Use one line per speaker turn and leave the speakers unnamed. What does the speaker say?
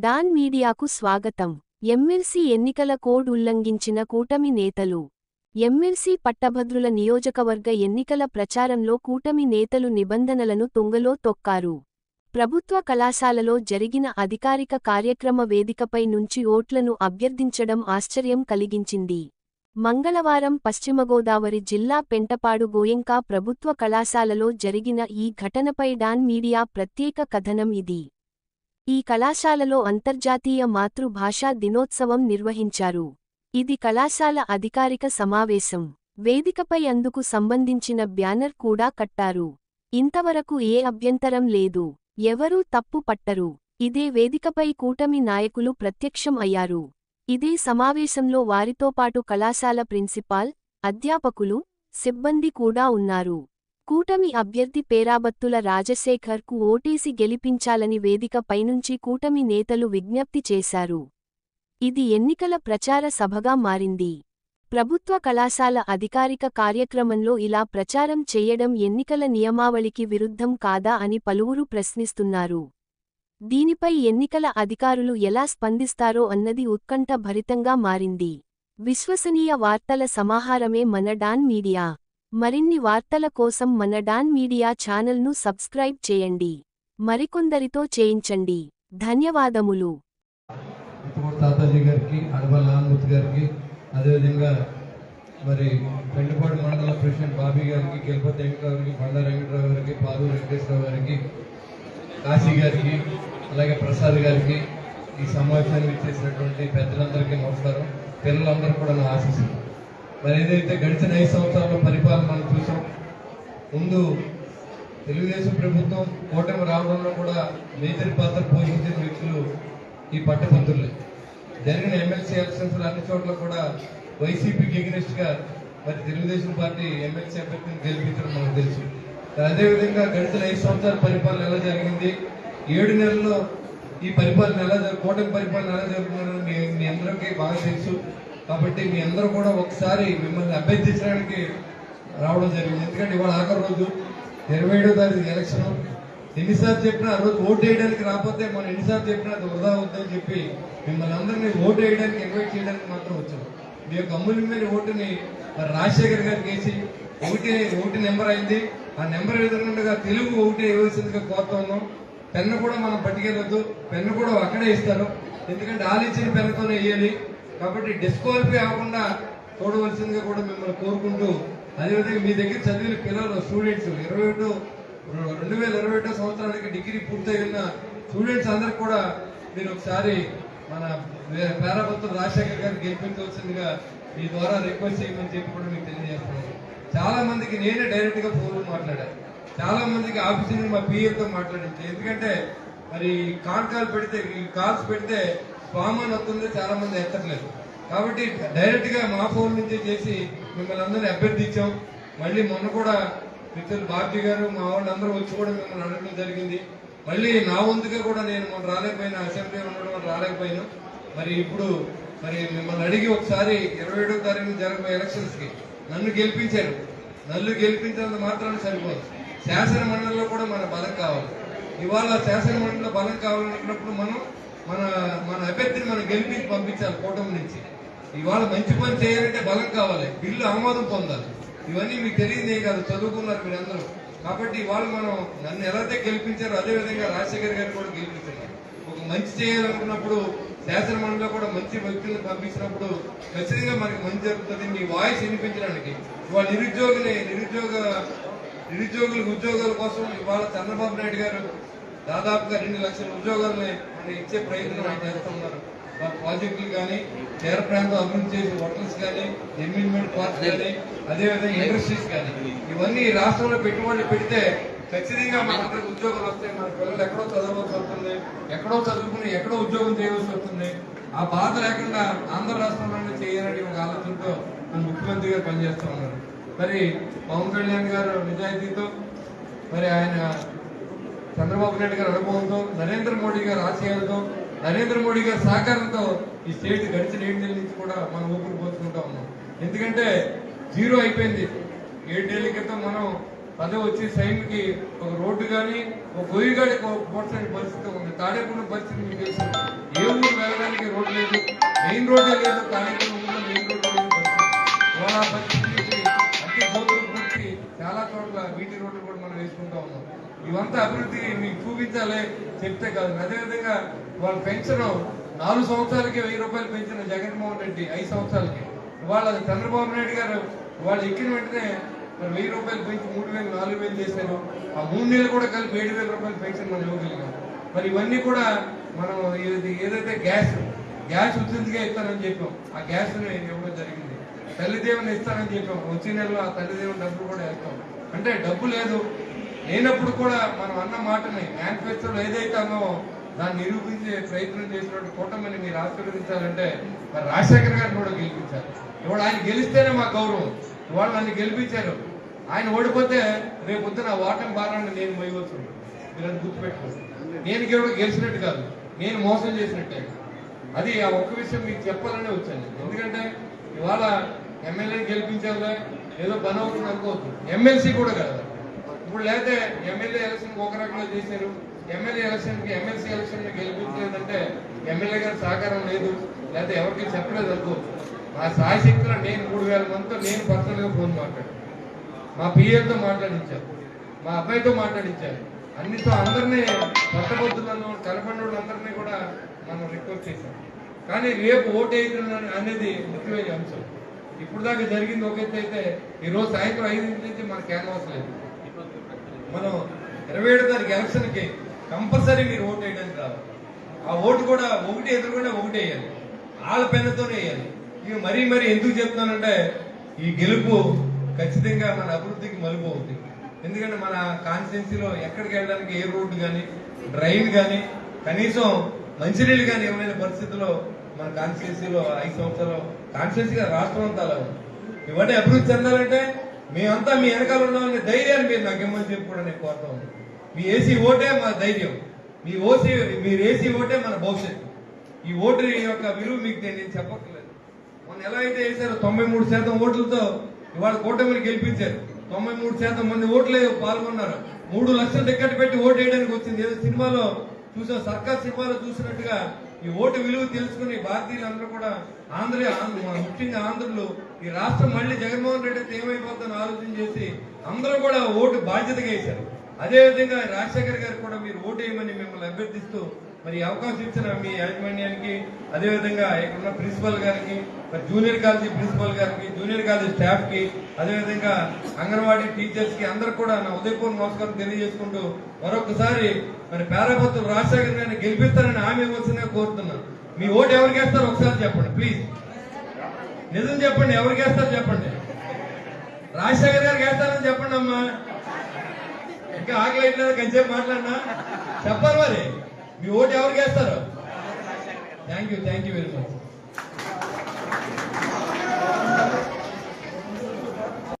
Don మీడియాకు స్వాగతం. MLC ఎన్నికల కోడ్ ఉల్లంఘించిన కూటమి నేతలు. ఎమ్మెల్సీ పట్టభద్రుల నియోజకవర్గ ఎన్నికల ప్రచారంలో కూటమి నేతలు నిబంధనలను తుంగలో తొక్కారు. ప్రభుత్వ కళాశాలలో జరిగిన అధికారిక కార్యక్రమ వేదికపై నుంచి ఓట్లను అభ్యర్థించడం ఆశ్చర్యం కలిగించింది. మంగళవారం పశ్చిమగోదావరి జిల్లా పెంటపాడు గోయంకా ప్రభుత్వ కళాశాలలో జరిగిన ఈ ఘటనపై డాన్ మీడియా ప్రత్యేక కథనం ఇది. ఈ కళాశాలలో అంతర్జాతీయ మాతృభాషా దినోత్సవం నిర్వహించారు. ఇది కళాశాల అధికారిక సమావేశం. వేదికపై అందుకు సంబంధించిన బ్యానర్ కూడా కట్టారు. ఇంతవరకు ఏ అభ్యంతరం లేదు. ఎవరూ తప్పు పట్టరు. ఇదే వేదికపై కూటమి నాయకులు ప్రత్యక్షం అయ్యారు. ఇదే సమావేశంలో వారితో పాటు కళాశాల ప్రిన్సిపాల్ అధ్యాపకులు సిబ్బంది కూడా ఉన్నారు. కూటమి అభ్యర్థి పేరాబత్తుల రాజశేఖర్కు ఓటేసి గెలిపించాలని వేదిక పైనుంచి కూటమి నేతలు విజ్ఞప్తి చేశారు. ఇది ఎన్నికల ప్రచార సభగా మారింది. ప్రభుత్వ కళాశాల అధికారిక కార్యక్రమంలో ఇలా ప్రచారం చేయడం ఎన్నికల నియమావళికి విరుద్ధం కాదా అని పలువురు ప్రశ్నిస్తున్నారు. దీనిపై ఎన్నికల అధికారులు ఎలా స్పందిస్తారో అన్నది ఉత్కంఠ భరితంగా మారింది. విశ్వసనీయ వార్తల సమాహారమే మన డాన్ మీడియా. మరిన్ని వార్తల కోసం మన డాన్ మీడియా ఛానల్ను సబ్స్క్రైబ్ చేయండి. మరికొందరితో చేయించండి. ధన్యవాదములు.
తాతాజీ గారికి అడబల్ నామూర్తి గారికి అదేవిధంగా మరి పెండుపాడు మండల ప్రెసిడెంట్ బాబీ గారికి గెలుపతి గారికి బండ వెంకటరావు గారికి పాలు వెంకటేశ్వరరావు గారికి కాశీ గారికి అలాగే ప్రసాద్ గారికి ఈ సమావేశానికి ఇచ్చేసినటువంటి పెద్దలందరికీ నమస్కారం. పిల్లలందరూ కూడా నా ఆశిస్తున్నాను మరి ఏదైతే గడిచిన ఐదు సంవత్సరాల పరిపాలన మనం చూసాం ముందు తెలుగుదేశం ప్రభుత్వం కూటమి రావడంలో కూడా మేజర్ పాత్ర పోషించిన వ్యక్తులు ఈ పట్టభద్రులే. జరిగిన ఎమ్మెల్సీ ఎలక్షన్స్లో అన్ని చోట్ల కూడా వైసీపీకి ఎగ్నెస్ట్గా మరి తెలుగుదేశం పార్టీ ఎమ్మెల్సీ అభ్యర్థిని గెలిపించడం మనకు తెలుసు. అదేవిధంగా గడిచిన ఐదు సంవత్సరాల పరిపాలన ఎలా జరిగింది? ఏడు నెలల్లో ఈ పరిపాలన ఎలా జరు- కూటమి పరిపాలన ఎలా జరుగుతుందని మీ అందరికీ బాగా తెలుసు. కాబట్టి మీ అందరూ కూడా ఒకసారి మిమ్మల్ని అభ్యర్థించడానికి రావడం జరిగింది. ఎందుకంటే ఇవాళ ఆఖరి రోజు ఇరవై ఏడో తారీఖు ఎలక్షన్. ఎన్నిసార్లు చెప్పినా ఆ రోజు ఓటు వేయడానికి రాకపోతే మనం ఎన్నిసార్లు చెప్పినా అది వృధా అవుతుందని చెప్పి మిమ్మల్ని అందరినీ ఓటు వేయడానికి ఇన్వైట్ చేయడానికి మాత్రం వచ్చాం. మీ యొక్క అమూల్యమైన ఓటుని రాజశేఖర్ గారికి వేసి ఒకటి ఓటు నెంబర్ అయింది. ఆ నెంబర్ ఎదురుగా తెలుగు ఒకటి వేయవలసిందిగా కోరుతా ఉన్నాం. పెన్ను కూడా మనం పట్టుకెళ్ళొద్దు. పెన్ను కూడా అక్కడే ఇస్తారు. ఎందుకంటే ఆలోచన పెన్నుతోనే వేయాలి. కాబట్టి డిస్క్వాలిఫై అవ్వకుండా చూడవలసిందిగా కూడా మిమ్మల్ని కోరుకుంటూ అదేవిధంగా మీ దగ్గర చదివిన పిల్లలు స్టూడెంట్స్ ఇరవై ఒకటో రెండు వేల ఇరవై ఒకటో సంవత్సరానికి డిగ్రీ పూర్తయిన స్టూడెంట్స్ అందరికి కూడా మీరు ఒకసారి మన పేరాభక్తులు రాజశేఖర్ గారిని గెలిపించవలసిందిగా మీ ద్వారా రిక్వెస్ట్ చేయమని చెప్పి కూడా మీకు తెలియజేస్తున్నాను. చాలా మందికి నేనే డైరెక్ట్గా ఫోన్ మాట్లాడాను. చాలా మందికి ఆఫీస్ నుండి మా పిఎంతో మాట్లాడించాను ఎందుకంటే మరి కాన్ కాల్ పెడితే ఈ కాల్స్ పెడితే ఫామ్ అని వస్తుంది చాలా మంది ఎత్తట్లేదు. కాబట్టి డైరెక్ట్గా మా ఫోన్ నుంచి చేసి మిమ్మల్ని అందరినీ అభ్యర్థించాం. మళ్ళీ మొన్న కూడా మిత్రులు బాబ్జీ గారు మా వాళ్ళందరూ వచ్చి కూడా మిమ్మల్ని అడగడం జరిగింది. మళ్ళీ నా వంతుగా కూడా నేను మొన్న రాలేకపోయినా అసెంబ్లీ ఉండడం వల్ల రాలేకపోయాను. మరి ఇప్పుడు మరి మిమ్మల్ని అడిగి ఒకసారి ఇరవై ఏడో తారీఖు జరగబోయే ఎలక్షన్స్కి నన్ను గెలిపించారు. నన్ను గెలిపించినంత మాత్రాన్ని సరిపోదు. శాసన మండలిలో కూడా మన బలం కావాలి. ఇవాళ శాసన మండలిలో బలం కావాలనుకున్నప్పుడు మనం మన మన అభ్యర్థిని మనం గెలిపించి పంపించాలి కూటమి నుంచి. ఇవాళ మంచి పని చేయాలంటే బలం కావాలి. బిల్లు ఆమోదం పొందాలి. ఇవన్నీ మీకు తెలియదే కాదు చదువుకున్నారు మీరందరూ. కాబట్టి ఇవాళ మనం నన్ను ఎలాగైతే గెలిపించారో అదే విధంగా రాజశేఖర్ గారు కూడా గెలిపించారు ఒక మంచి చేయాలనుకున్నప్పుడు శాసనమండలిలో కూడా మంచి వ్యక్తులను పంపించినప్పుడు ఖచ్చితంగా మనకి మంచి జరుగుతుంది. మీ వాయిస్ వినిపించడానికి. ఇవాళ నిరుద్యోగులే నిరుద్యోగ నిరుద్యోగులకు ఉద్యోగాల కోసం ఇవాళ చంద్రబాబు నాయుడు గారు దాదాపుగా రెండు లక్షల ఉద్యోగాలని మన ఇచ్చే ప్రయత్నం చేస్తున్నారు ఆ ప్రాజెక్టులు కానీ తీర ప్రాంతం అభివృద్ధి చేసే హోటల్స్ కానీ ఎమ్యూన్మెంట్ పార్క్స్ కానీ అదేవిధంగా ఇండస్ట్రీస్ కానీ ఇవన్నీ రాష్ట్రంలో పెట్టుబడులు పెడితే ఖచ్చితంగా మనకి ఉద్యోగాలు వస్తాయి. మన పిల్లలు ఎక్కడో చదవవలసి వస్తుంది ఎక్కడో చదువుకుని ఎక్కడో ఉద్యోగం చేయవలసి వస్తుంది. ఆ బాధ లేకుండా ఆంధ్ర రాష్ట్రంలోనే చేయాలని ఒక ఆలోచనతో మన ముఖ్యమంత్రి గారు పనిచేస్తూ ఉన్నారు. మరి పవన్ కళ్యాణ్ గారు నిజాయితీతో మరి ఆయన చంద్రబాబు నాయుడు గారి అనుభవంతో నరేంద్ర మోడీ గారి ఆశయాలతో నరేంద్ర మోడీ గారి సహకారంతో ఈ స్టేట్ గడిచిన ఏడు నుంచి కూడా మనం ఊపిరి పోసుకుంటా ఉన్నాం. ఎందుకంటే జీరో అయిపోయింది. ఏడేళ్ళ క్రితం మనం అదే వచ్చి సైన్కి ఒక రోడ్డు కానీ ఒక గొయ్యి గాడి పోడ్చని పరిస్థితి ఉంది. తాడేపున్న పరిస్థితి మీకు తెలుసు. మెయిన్ రోడ్డే లేదు. ఖాళీగా మెయిన్ రోడ్డు లేదు పరిస్థితి బీటీ రోడ్లు కూడా మనం వేసుకుంటా ఉన్నాం. ఇవంతా అభివృద్ధి మీకు చూపించాలి చెప్తే కాదు. అదేవిధంగా వాళ్ళు పెన్షన్ నాలుగు సంవత్సరాలకి వెయ్యి రూపాయలు పెంచిన జగన్మోహన్ రెడ్డి ఐదు సంవత్సరాలకి. వాళ్ళ చంద్రబాబు నాయుడు గారు వాళ్ళు ఎక్కిన వెంటనే మరి వెయ్యి రూపాయలు పెంచి మూడు వేలు నాలుగు వేలు చేశారు. ఆ మూడు నెలలు కూడా కలిపి ఏడు వేల రూపాయలు పెంచారు మనం ఇవ్వగలిగాం. మరి ఇవన్నీ కూడా మనం ఏదైతే గ్యాస్ గ్యాస్ ఉచితంగా ఇస్తానని చెప్పాం. ఆ గ్యాస్ ఇవ్వడం జరిగింది. తల్లిదేవుని ఇస్తానని చెప్పాం. వచ్చే నెలలో ఆ తల్లిదేవుని డబ్బులు కూడా వేస్తాం. అంటే డబ్బు లేదు. లేనప్పుడు కూడా మనం అన్న మాటని మేనిఫెస్టోలో ఏదైతే అన్నో దాన్ని నిరూపించే ప్రయత్నం చేసినట్టు కూటమిని మీరు ఆశీర్వదించాలంటే మరి రాజశేఖర్ గారిని కూడా గెలిపించారు ఇవాళ ఆయన గెలిస్తేనే మా గౌరవం. ఇవాళ నన్ను గెలిపించారు. ఆయన ఓడిపోతే రేపు పొద్దున ఆ ఓటమి భారాన్ని నేను మోయవచ్చు మీరు అది గుర్తుపెట్టుకోండి. నేను కూడా గెలిచినట్టు కాదు. నేను మోసం చేసినట్టే. అది ఆ ఒక్క విషయం మీకు చెప్పాలనే వచ్చాను. ఎందుకంటే ఇవాళ ఎమ్మెల్యేని గెలిపించాలి. ఏదో పని అవుతుంది అనుకోవద్దు. ఎమ్మెల్సీ కూడా కదా ఇప్పుడు లేకపోతే ఎమ్మెల్యే ఎలక్షన్ ఒక రకంగా చేశారు. ఎమ్మెల్యే ఎలక్షన్కి ఎమ్మెల్సీ ఎలక్షన్ గెలిపించలేదంటే ఎమ్మెల్యే గారి సహకారం లేదు. లేకపోతే ఎవరికి చెప్పలేదు అనుకోవచ్చు మా సాయశక్తిలో నేను మూడు వేల మందితో నేను పర్సనల్గా ఫోన్ మాట్లాడాను. మా పిఎల్తో మాట్లాడించారు మా అబ్బాయితో మాట్లాడించారు అన్నితో అందరినీ పట్టబద్దులను కలపండి వాళ్ళందరినీ కూడా మనం రిక్వెస్ట్ చేశాం. కానీ రేపు ఓటు వేయడం అనేది ముఖ్యమైన అంశం. ఇప్పుడు దాకా జరిగింది ఒక ఎత్తు అయితే ఈ రోజు సాయంత్రం ఐదింటి నుంచి మన క్యాన్వాస్ లేదు. మనం ఇరవై ఏడు తారీఖు ఎలక్షన్కి కంపల్సరీ మీరు ఓటు వేయడానికి రావాలి. ఆ ఓటు కూడా ఒకటి ఎదురుకుండా ఒకటి వేయాలి. వాళ్ళ పెన్నతోనే వేయాలి. ఇవి మరీ మరీ ఎందుకు చెప్తున్నానంటే ఈ గెలుపు ఖచ్చితంగా మన అభివృద్ధికి మలుపు అవుతుంది ఎందుకంటే మన కాన్స్టిట్యున్సీలో ఎక్కడికి వెళ్ళడానికి ఏ రోడ్డు కానీ డ్రైన్ కానీ కనీసం మంచినీళ్ళు కానీ ఏమైనా పరిస్థితుల్లో మన కాన్స్టిట్యున్సీలో ఐదు సంవత్సరాలు కాన్స్టిట్యున్సీగా రాష్ట్రం అంతా అలా ఉంది. ఇవన్నీ అభివృద్ధి చెందాలంటే మేమంతా మీ వెనకాల ఉన్నామనే ధైర్యాన్ని మీరు నాకు ఇమ్మని చెప్పి కూడా నేను కోరుతా మీ ఏసీ ఓటే మా ధైర్యం. మీ ఓసీ మీరు ఏసీ ఓటే మన భవిష్యత్తు. ఈ ఓటు యొక్క విలువ మీకు నేను చెప్పట్లేదు మొన్న ఎలా అయితే వేశారో తొంభై మూడు శాతం ఓట్లతో ఇవాళ కూటమిని గెలిపించారు. తొంభై మూడు శాతం మంది ఓట్లే పాల్గొన్నారు. మూడు లక్షల టికెట్ పెట్టి ఓటు వేయడానికి వచ్చింది. ఏదో సినిమాలో చూసాం. సర్కార్ సినిమాలో చూసినట్టుగా ఈ ఓటు విలువ తెలుసుకుని భారతీయులు అందరూ కూడా ఆంధ్ర ముఖ్యంగా ఆంధ్రులు ఈ రాష్ట్రం మళ్ళీ జగన్మోహన్ రెడ్డి అయితే ఏమైపోతుందని ఆలోచన చేసి అందరూ కూడా ఓటు బాధ్యతగా వేశారు. అదేవిధంగా రాజశేఖర్ గారు కూడా మీరు ఓటు వేయమని మిమ్మల్ని అభ్యర్థిస్తూ మరి అవకాశం ఇచ్చిన మీ యాజమాన్యానికి అదేవిధంగా ఇక్కడ ఉన్న ప్రిన్సిపల్ గారికి మరి జూనియర్ కాలేజీ ప్రిన్సిపల్ గారికి జూనియర్ కాలేజీ స్టాఫ్కి అదే విధంగా అంగన్వాడీ టీచర్స్కి అందరు కూడా నా ఉదయపూర్ నమస్కారం తెలియజేసుకుంటూ మరొకసారి మరి పేరాపత్రులు రాజశేఖర్ గారిని గెలిపిస్తారని హామీ ఇవ్వాల్సిందిగా కోరుతున్నాను మీ ఓటు ఎవరికి వేస్తారో ఒకసారి చెప్పండి ప్లీజ్ నిజం చెప్పండి ఎవరికి వేస్తారు చెప్పండి. రాజశేఖర్ గారికి వేస్తారని చెప్పండి అమ్మా. ఇంకా ఆగలేదు అయిట్లేదు కొంచెంసేపు మాట్లాడినా? చెప్పాలి మరి. మీ ఓటు ఎవరికి వేస్తారు thank you thank you very much